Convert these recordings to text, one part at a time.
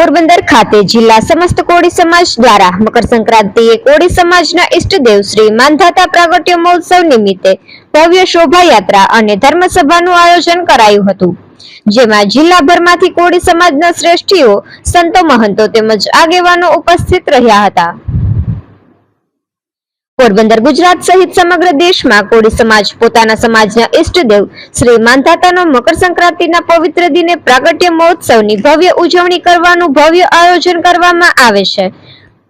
પોરબંદર ખાતે જિલ્લા સમસ્ત કોળી સમાજ દ્વારા મકર સંક્રાંતિએ કોળી સમાજના ઈષ્ટદેવ શ્રી માનધાતા પ્રાગટ્ય મહોત્સવ નિમિત્તે ભવ્ય શોભાયાત્રા અને ધર્મસભાનું આયોજન કરાયું હતું. જેમાં જિલ્લાભરમાંથી કોળી સમાજના શ્રેષ્ઠીઓ, સંતો મહંતો તેમજ આગેવાનો ઉપસ્થિત રહ્યા હતા. પોરબંદર ગુજરાત સહિત સમગ્ર દેશમાં કોળી સમાજ, પોતાના સમાજના ઈષ્ટદેવ શ્રી માનધાતાનો મકર સંક્રાંતિના પવિત્ર દિને પ્રાગટ્ય મહોત્સવની ભવ્ય ઉજવણી કરવાનું ભવ્ય આયોજન કરવામાં આવે છે.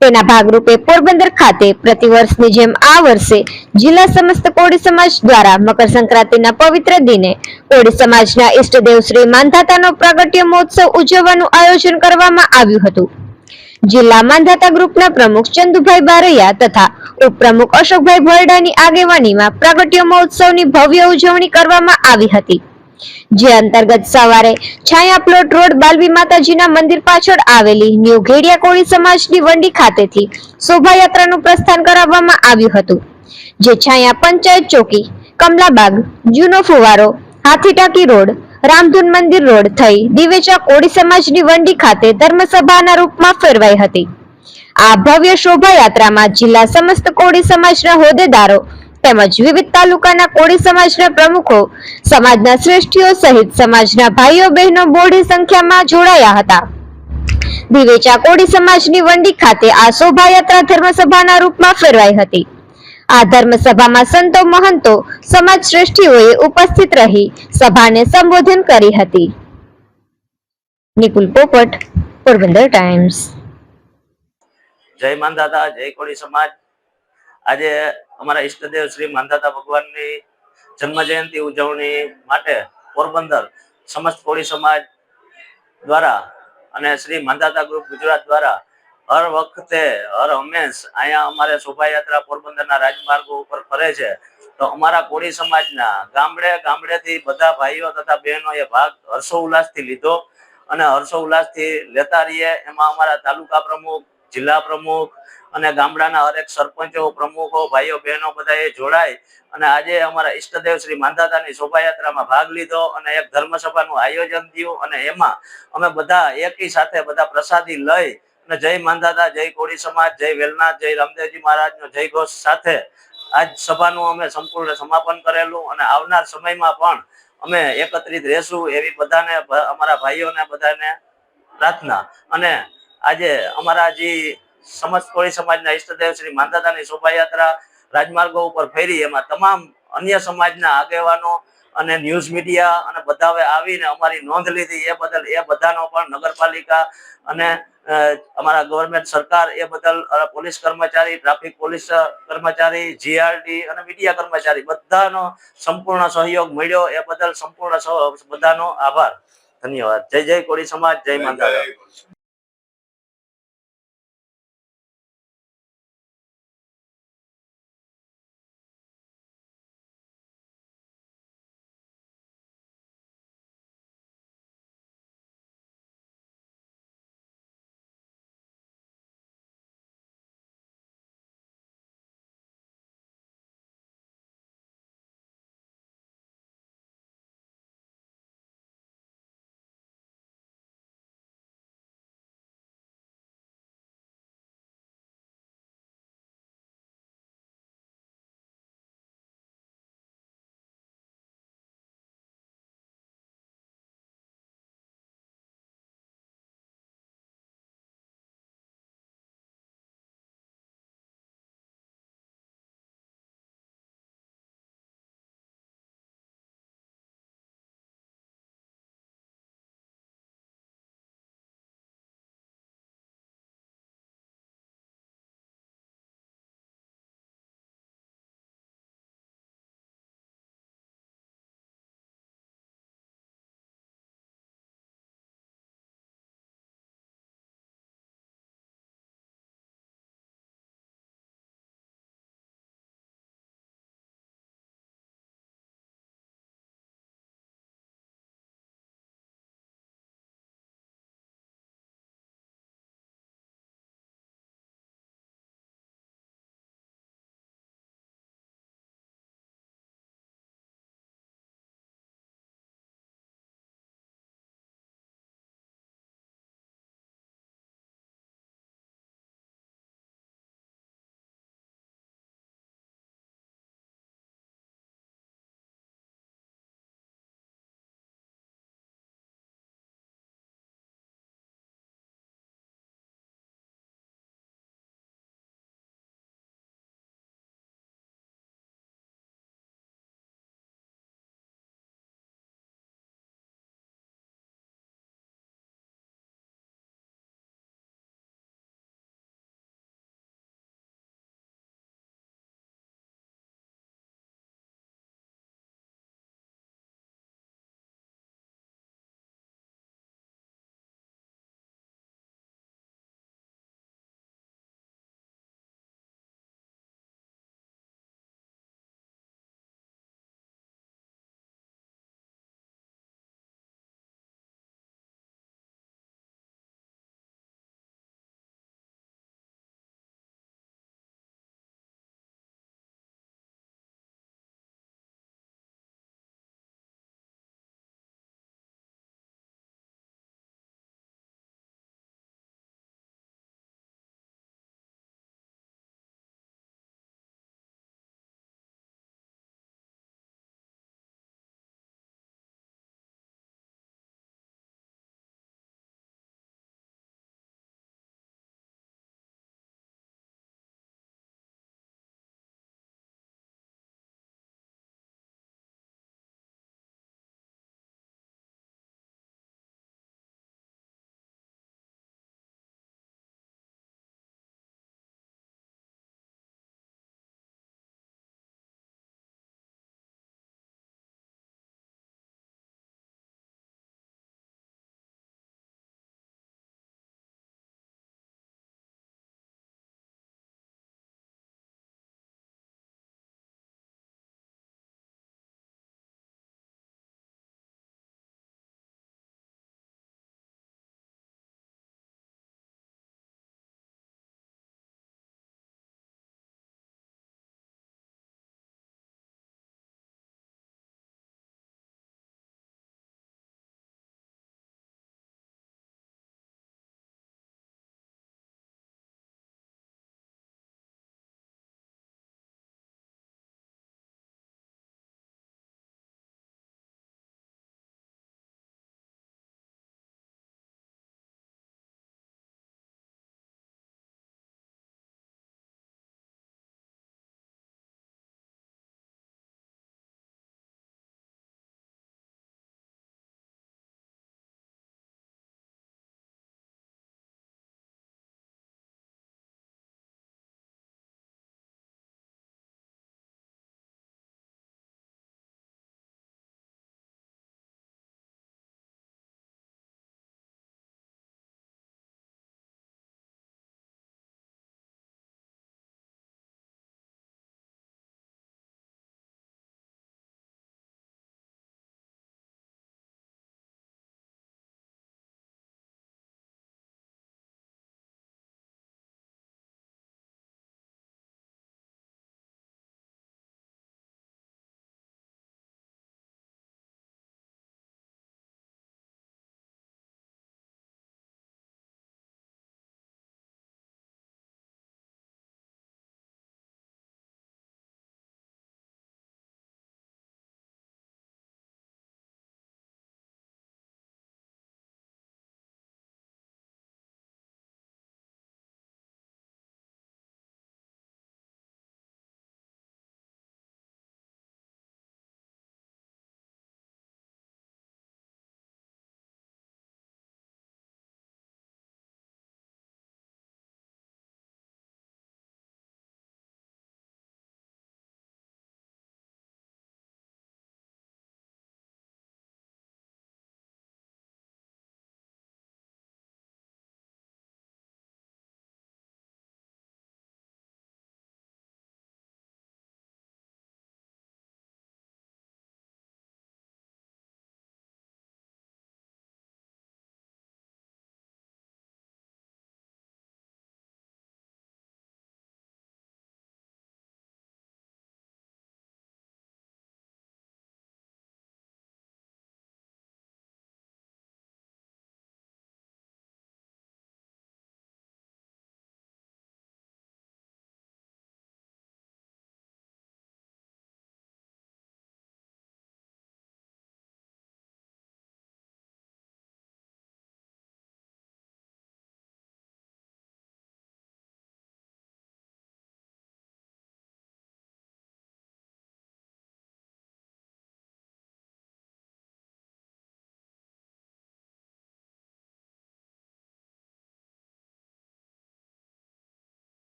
તેના ભાગરૂપે પોરબંદર ખાતે પ્રતિવર્ષની જેમ આ વર્ષે જિલ્લા સમસ્ત કોળી સમાજ દ્વારા મકર સંક્રાંતિના પવિત્ર દિને કોળી સમાજના ઈષ્ટદેવ શ્રી માનધાતાનો પ્રાગટ્ય મહોત્સવ ઉજવવાનું આયોજન કરવામાં આવ્યું હતું. જિલ્લા માંધાતા ગ્રુપના પ્રમુખ ચંદુભાઈ બારૈયા તથા ઉપપ્રમુખ અશોકભાઈ ભરડાની આગેવાનીમાં પ્રાગટ્ય મહોત્સવની ભવ્ય ઉજવણી કરવામાં આવી હતી. જે અંતર્ગત સવારે છાયા પ્લોટ રોડ બાલવી માતાજીના મંદિર પાછળ આવેલી ન્યૂ ઘેડિયા કોળી સમાજની વંડી ખાતેથી શોભાયાત્રાનું પ્રસ્થાન કરાવવામાં આવ્યું હતું. જે છાયા પંચાયત ચોકી, કમલાબાગ, જૂનો ફુવારો, હાથીટાકી રોડ રામધૂન મંદિર રોડ થઈ દિવેચા કોળી સમાજની વંડી ખાતે ધર્મસભાના રૂપમાં ફેરવાઈ હતી. આ ભવ્ય શોભાયાત્રામાં જિલ્લા સમસ્ત કોળી સમાજના હોદ્દેદારો તેમજ વિવિધ તાલુકાના કોળી સમાજના પ્રમુખો, સમાજના શ્રેષ્ઠીઓ સહિત સમાજના ભાઈઓ બહેનો બોડી સંખ્યામાં જોડાયા હતા. દિવેચા કોળી સમાજની વંડી ખાતે આ શોભાયાત્રા ધર્મસભાના રૂપમાં ફેરવાઈ હતી. આ ધર્મસભામાં સંતો મહંતો સમાજ શ્રેષ્ઠીઓએ ઉપસ્થિત રહી સભાને સંબોધન કરી હતી. નિકુલ પોપટ, પોરબંદર ટાઈમ્સ. જય માનદાતા જય કોળી સમાજ. આજે અમારા ઈષ્ટદેવ શ્રી માનદાતા ભગવાનની જન્મ જયંતિ ઉજવણી માટે પોરબંદર સમસ્ત કોળી સમાજ દ્વારા અને શ્રી માનદાતા ગ્રુપ ગુજરાત દ્વારા હર વખતે, હર હંમેશ અહીંયા અમારે શોભાયાત્રા પોરબંદરના રાજમાર્ગો ઉપર ફરે છે. તો અમારા કોળી સમાજના ગામડે ગામડેથી બધા ભાઈઓ તથા બહેનોએ ભાગ હર્ષો લીધો અને હર્ષો લેતા રહીએ. એમાં અમારા તાલુકા પ્રમુખ, જિલ્લા પ્રમુખ અને ગામડાના હરેક સરપંચો, પ્રમુખો, ભાઈઓ, બહેનો બધાએ જોડાય અને આજે અમારા ઈષ્ટદેવ શ્રી માંધાતાની શોભાયાત્રામાં ભાગ લીધો અને એક ધર્મસભાનું આયોજન થયું અને એમાં અમે બધા એકી સાથે બધા પ્રસાદી લઈ જય માંધાતા જય કોળી સમાજ, જય વેલનાથ, જય રામદેવજી મહારાજનો જય ઘોષ સાથે આજ સભાનું અમે સંપૂર્ણ સમાપન કરેલું અને આવનાર સમયમાં પણ અમે એકત્રિત રહેશું એવી બધાને, અમારા ભાઈઓને, બધાને પ્રાર્થના. અને આજે અમારા જે સમસ્ત કોળી સમાજના ઈષ્ટદેવ શ્રી માંધાતાની શોભાયાત્રા રાજમાર્ગો ઉપર ફેરી, એમાં તમામ અન્ય સમાજના આગેવાનો અને ન્યૂઝ મીડિયા અને બધાએ આવીને અમારી નોંધ લીધી. એ બદલ એ બધાનો પણ નગરપાલિકા અને અમારા ગવર્મેન્ટ સરકાર એ બદલ પોલીસ કર્મચારી ટ્રાફિક પોલીસ કર્મચારી જીઆરડી અને મીડિયા કર્મચારી બધાનો સંપૂર્ણ સહયોગ મળ્યો. એ બદલ સંપૂર્ણ બધાનો આભાર. ધન્યવાદ. જય જય કોળી સમાજ જય માંધાતા